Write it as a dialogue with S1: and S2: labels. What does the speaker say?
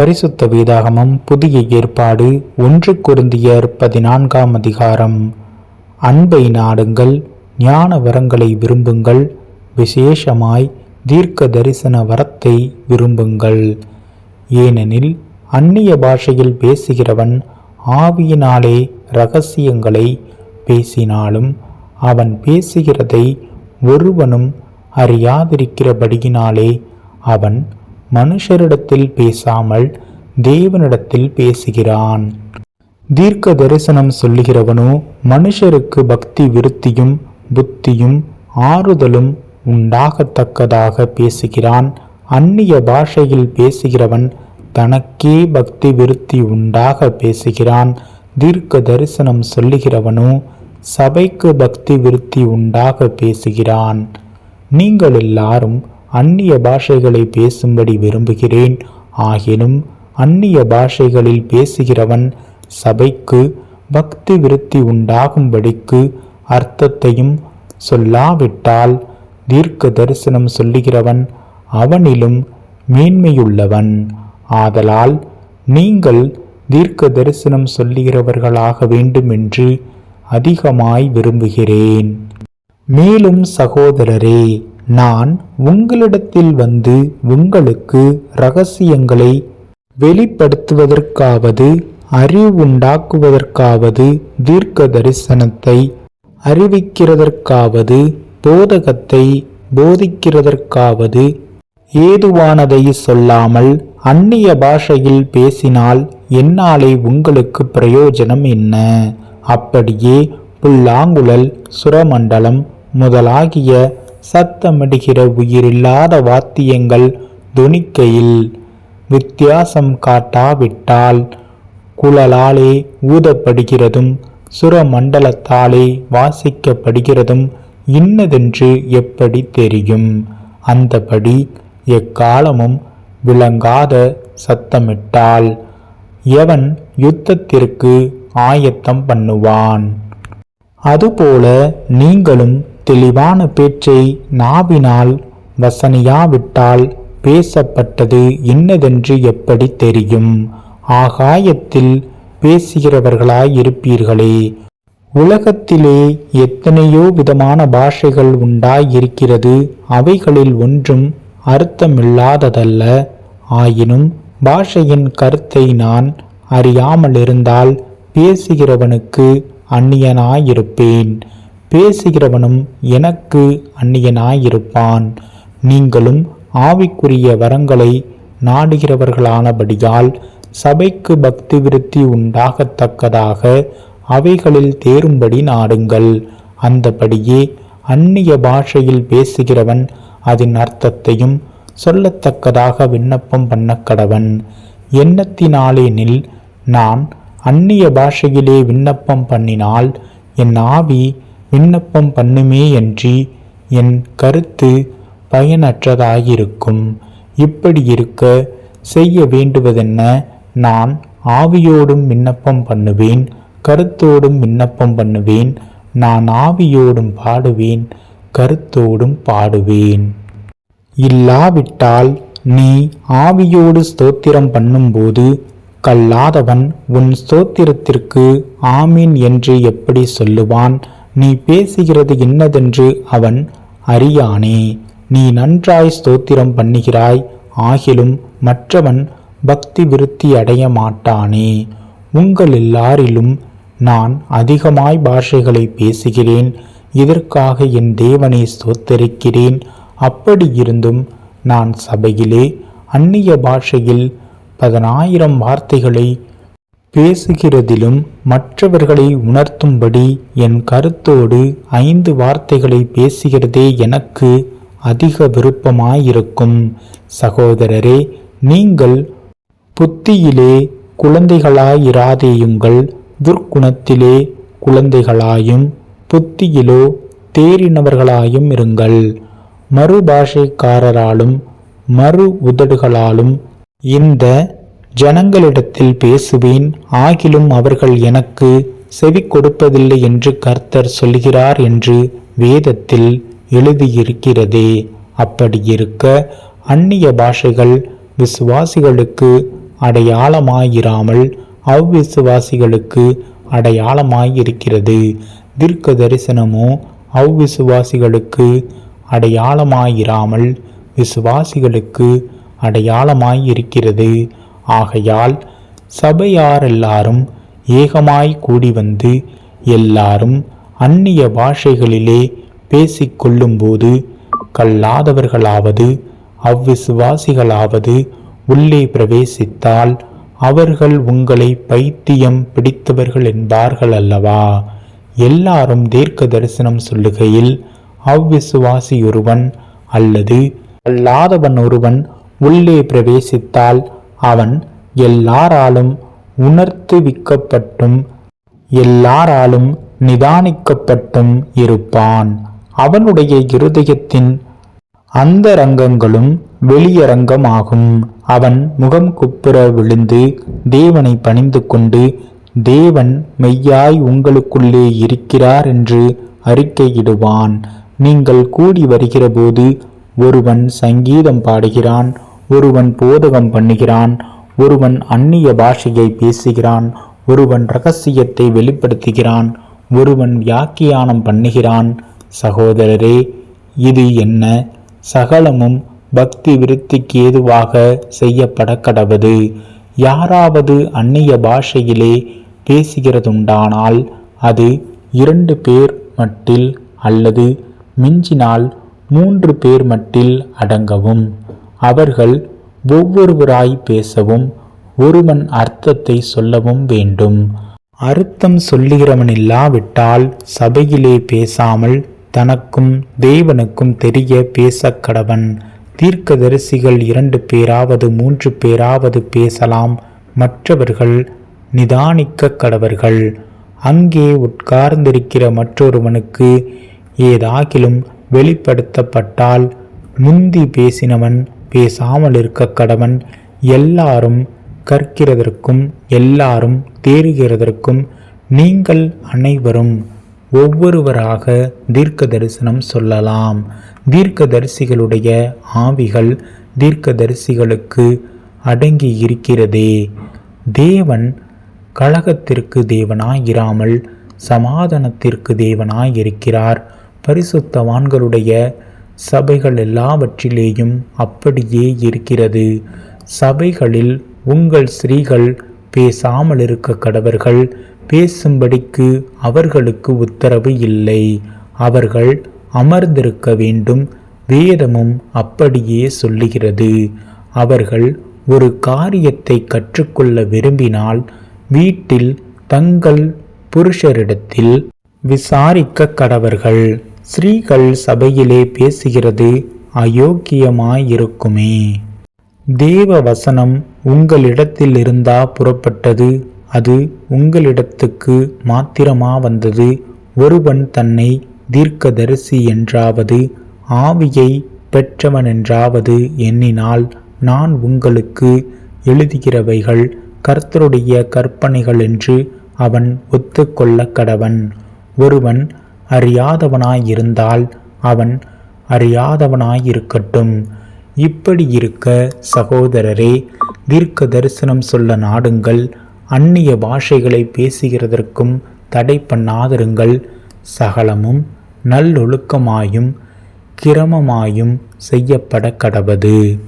S1: பரிசுத்த வேதாகமம் புதிய ஏற்பாடு ஒன்று குருந்தியர் பதினான்காம் அதிகாரம். அன்பை நாடுங்கள் ஞான வரங்களை விரும்புங்கள் விசேஷமாய் தீர்க்க தரிசன வரத்தை விரும்புங்கள். ஏனெனில் அந்நிய பாஷையில் பேசுகிறவன் ஆவியினாலே ரகசியங்களை பேசினாலும் அவன் பேசுகிறதை ஒருவனும் அறியாதிருக்கிறபடியினாலே அவன் மனுஷரிடத்தில் பேசாமல் தேவனிடத்தில் பேசுகிறான். தீர்க்க தரிசனம் சொல்லுகிறவனோ மனுஷருக்கு பக்தி விருத்தியும் புத்தியும் ஆறுதலும் உண்டாகத்தக்கதாக பேசுகிறான். அந்நிய பாஷையில் பேசுகிறவன் தனக்கே பக்தி விருத்தி உண்டாக பேசுகிறான். தீர்க்க தரிசனம் சொல்லுகிறவனோ சபைக்கு பக்தி விருத்தி உண்டாக பேசுகிறான். நீங்கள் எல்லாரும் அந்நிய பாஷைகளை பேசும்படி விரும்புகிறேன். ஆகினும் அந்நிய பாஷைகளில் பேசுகிறவன் சபைக்கு பக்தி விருத்தி உண்டாகும்படிக்கு அர்த்தத்தையும் சொல்லாவிட்டால் தீர்க்க தரிசனம் சொல்லுகிறவன் அவனிலும் மேன்மையுள்ளவன். ஆதலால் நீங்கள் தீர்க்க தரிசனம் சொல்லுகிறவர்களாக வேண்டுமென்று அதிகமாய் விரும்புகிறேன். மேலும் சகோதரரே நான் உங்களிடத்தில் வந்து உங்களுக்கு இரகசியங்களை வெளிப்படுத்துவதற்காவது அறிவுண்டாக்குவதற்காவது தீர்க்க தரிசனத்தை அறிவிக்கிறதற்காவது போதகத்தை போதிக்கிறதற்காவது ஏதுவானதை சொல்லாமல் அந்நிய பாஷையில் பேசினால் என்னாலே உங்களுக்கு பிரயோஜனம் என்ன? அப்படியே புல்லாங்குழல் சுரமண்டலம் முதலாகிய சத்தமிடுகிற உயிரில்லாத வாத்தியங்கள் தொனிக்கையில் வித்தியாசம் காட்டாவிட்டால் குழலாலே ஊதப்படுகிறதும் சுரமண்டலத்தாலே வாசிக்கப்படுகிறதும் இன்னதென்று எப்படி தெரியும்? அந்தபடி எக்காலமும் விளங்காத சத்தமிட்டால் எவன் யுத்தத்திற்கு ஆயத்தம் பண்ணுவான்? அதுபோல நீங்களும் தெளிவான பேச்சை நாவினால் வசனியாவிட்டால் பேசப்பட்டது இன்னதென்று எப்படி தெரியும்? ஆகாயத்தில் பேசுகிறவர்களாயிருப்பீர்களே. உலகத்திலே எத்தனையோ விதமான பாஷைகள் உண்டாயிருக்கிறது. அவைகளில் ஒன்றும் அர்த்தமில்லாததல்ல. ஆயினும் பாஷையின் கருத்தை நான் அறியாமலிருந்தால் பேசுகிறவனுக்கு அந்நியனாயிருப்பேன். பேசுகிறவனும் எனக்கு அந்நியனாயிருப்பான். நீங்களும் ஆவிக்குரிய வரங்களை நாடுகிறவர்களானபடியால் சபைக்கு பக்தி விருத்தி உண்டாகத்தக்கதாக அவைகளில் தேரும்படி நாடுங்கள். அந்தபடியே அந்நிய பாஷையில் பேசுகிறவன் அதன் அர்த்தத்தையும் சொல்லத்தக்கதாக விண்ணப்பம் பண்ண கடவன். எண்ணத்தினாலேனில் நான் அந்நிய பாஷையிலே விண்ணப்பம் பண்ணினால் என் ஆவி விண்ணப்பம் பண்ணுமே என்று என் கருத்து பயனற்றதாயிருக்கும். இப்படி இருக்க செய்ய வேண்டுவதென்ன நான் ஆவியோடும் விண்ணப்பம் பண்ணுவேன் கருத்தோடும் விண்ணப்பம் பண்ணுவேன் நான் ஆவியோடும் பாடுவேன் கருத்தோடும் பாடுவேன். இல்லாவிட்டால் நீ ஆவியோடு ஸ்தோத்திரம் பண்ணும்போது கல்லாதவன் உன் ஸ்தோத்திரத்திற்கு ஆமீன் என்று எப்படி சொல்லுவான்? நீ பேசுகிறது என்னதென்று அவன் அறியானே. நீ நன்றாய் ஸ்தோத்திரம் பண்ணுகிறாய் ஆகிலும் மற்றவன் பக்தி விருத்தி அடைய மாட்டானே. உங்கள் எல்லாரிலும் நான் அதிகமாய் பாஷைகளை பேசுகிறேன் இதற்காக என் தேவனை ஸ்தோத்தரிக்கிறேன். அப்படி இருந்தும் நான் சபையிலே அந்நிய பாஷையில் பதினாயிரம் வார்த்தைகளை பேசுகிறதிலும் மற்றவர்களை உணர்த்தும்படி என் கருத்தோடு ஐந்து வார்த்தைகளை பேசுகிறதே எனக்கு அதிக விருப்பமாயிருக்கும். சகோதரரே நீங்கள் புத்தியிலே குழந்தைகளாயிராதேயுங்கள். துர்க்குணத்திலே குழந்தைகளாயும் புத்தியிலோ தேறினவர்களாயும் இருங்கள். மறுபாஷைக்காரராலும் மறு உதடுகளாலும் இந்த ஜனங்களிடத்தில் பேசுவேன் ஆகிலும் அவர்கள் எனக்கு செவி கொடுப்பதில்லை என்று கர்த்தர் சொல்கிறார் என்று வேதத்தில் எழுதியிருக்கிறதே. அப்படியிருக்க அந்நிய பாஷைகள் விசுவாசிகளுக்கு அடையாளமாயிராமல் அவ்விசுவாசிகளுக்கு அடையாளமாயிருக்கிறது. தீர்க்க தரிசனமோ அவ்விசுவாசிகளுக்கு அடையாளமாயிராமல் விசுவாசிகளுக்கு அடையாளமாயிருக்கிறது. ஆகையால் சபையாரெல்லாரும் ஏகமாய் கூடி வந்து எல்லாரும் அந்நிய பாஷைகளிலே பேசிக்கொள்ளும்போது கல்லாதவர்களாவது அவ்விசுவாசிகளாவது உள்ளே பிரவேசித்தால் அவர்கள் உங்களை பைத்தியம் பிடித்தவர்கள் என்பார்கள் அல்லவா? எல்லாரும் தீர்க்க தரிசனம் சொல்லுகையில் அவ்விசுவாசி ஒருவன் அல்லது அல்லாதவன் ஒருவன் உள்ளே பிரவேசித்தால் அவன் எல்லாராலும் உணர்த்துவிக்கப்பட்டும் எல்லாராலும் நிதானிக்கப்பட்டும் இருப்பான். அவனுடைய இருதயத்தின் அந்தரங்கங்களும் வெளியரங்கமாகும். அவன் முகம் குப்புற விழுந்து தேவனை பணிந்து கொண்டு தேவன் மெய்யாய் உங்களுக்குள்ளே இருக்கிறார் என்று அறிக்கையிடுவான். நீங்கள் கூடி வருகிறபோது ஒருவன் சங்கீதம் பாடுகிறான் ஒருவன் போதகம் பண்ணுகிறான் ஒருவன் அந்நிய பாஷையை பேசுகிறான் ஒருவன் ரகசியத்தை வெளிப்படுத்துகிறான் ஒருவன் வியாக்கியானம் பண்ணுகிறான். சகோதரரே இது என்ன? சகலமும் பக்தி விருத்திக்கு ஏதுவாக செய்யப்பட கடவுது. யாராவது அந்நிய பாஷையிலே பேசுகிறதுண்டானால் அது இரண்டு பேர் மட்டில் அல்லது மிஞ்சினால் மூன்று பேர் மட்டில் அடங்கவும். அவர்கள் ஒவ்வொருவராய் பேசவும் ஒருவன் அர்த்தத்தை சொல்லவும் வேண்டும். அர்த்தம் சொல்லுகிறவனில்லாவிட்டால் சபையிலே பேசாமல் தனக்கும் தேவனுக்கும் தெரிய பேசக்கடவன். தீர்க்கதரிசிகள் இரண்டு பேராவது மூன்று பேராவது பேசலாம். மற்றவர்கள் நிதானிக்க கடவர்கள் அங்கே உட்கார்ந்திருக்கிற மற்றொருவனுக்கு ஏதாகிலும் வெளிப்படுத்தப்பட்டால் முந்தி பேசினவன் பேசாமல் இருக்க கடவன் எல்லாரும் கற்கிறதற்கும் எல்லாரும் தேறுகிறதற்கும் நீங்கள் அனைவரும் ஒவ்வொருவராக தீர்க்க தரிசனம் சொல்லலாம். தீர்க்கதரிசிகளுடைய ஆவிகள் தீர்க்கதரிசிகளுக்கு அடங்கி இருக்கிறதே தேவன் கழகத்திற்கு தேவனாயிராமல் சமாதானத்திற்கு தேவனாயிருக்கிறார். பரிசுத்தவான்களுடைய சபைகள் எல்லாவற்றிலேயும் அப்படியே இருக்கிறது. சபைகளில் உங்கள் ஸ்திரீகள் பேசாமல் இருக்க கடவர்கள் பேசும்படிக்கு அவர்களுக்கு உத்தரவு இல்லை. அவர்கள் அமர்ந்திருக்க வேண்டும். வேதமும் அப்படியே சொல்லுகிறது. அவர்கள் ஒரு காரியத்தை கற்றுக்கொள்ள விரும்பினால் வீட்டில் தங்கள் புருஷரிடத்தில் விசாரிக்க கடவர்கள். ஸ்ரீகள் சபையிலே பேசுகிறது அயோக்கியமாயிருக்குமே. தேவ வசனம் உங்களிடத்தில் இருந்தா புறப்பட்டது அது உங்களிடத்துக்கு மாத்திரமா வந்தது. ஒருவன் தன்னை தீர்க்கதரிசி என்றாவது ஆவியை பெற்றவனென்றாவது எண்ணினால் நான் உங்களுக்கு எழுதுகிறவைகள் கர்த்தருடைய கற்பனைகள் என்று அவன் ஒத்துக்கொள்ள கடவன் ஒருவன் அறியாதவனாயிருந்தால் அவன் அறியாதவனாயிருக்கட்டும். இப்படி இருக்க சகோதரரே தீர்க்க தரிசனம் சொல்ல நாடுங்கள் அந்நிய பாஷைகளை பேசுகிறதற்கும் தடை பண்ணாதிருங்கள். சகலமும் நல்லொழுக்கமாயும் கிரமமாயும் செய்யப்பட கடவது.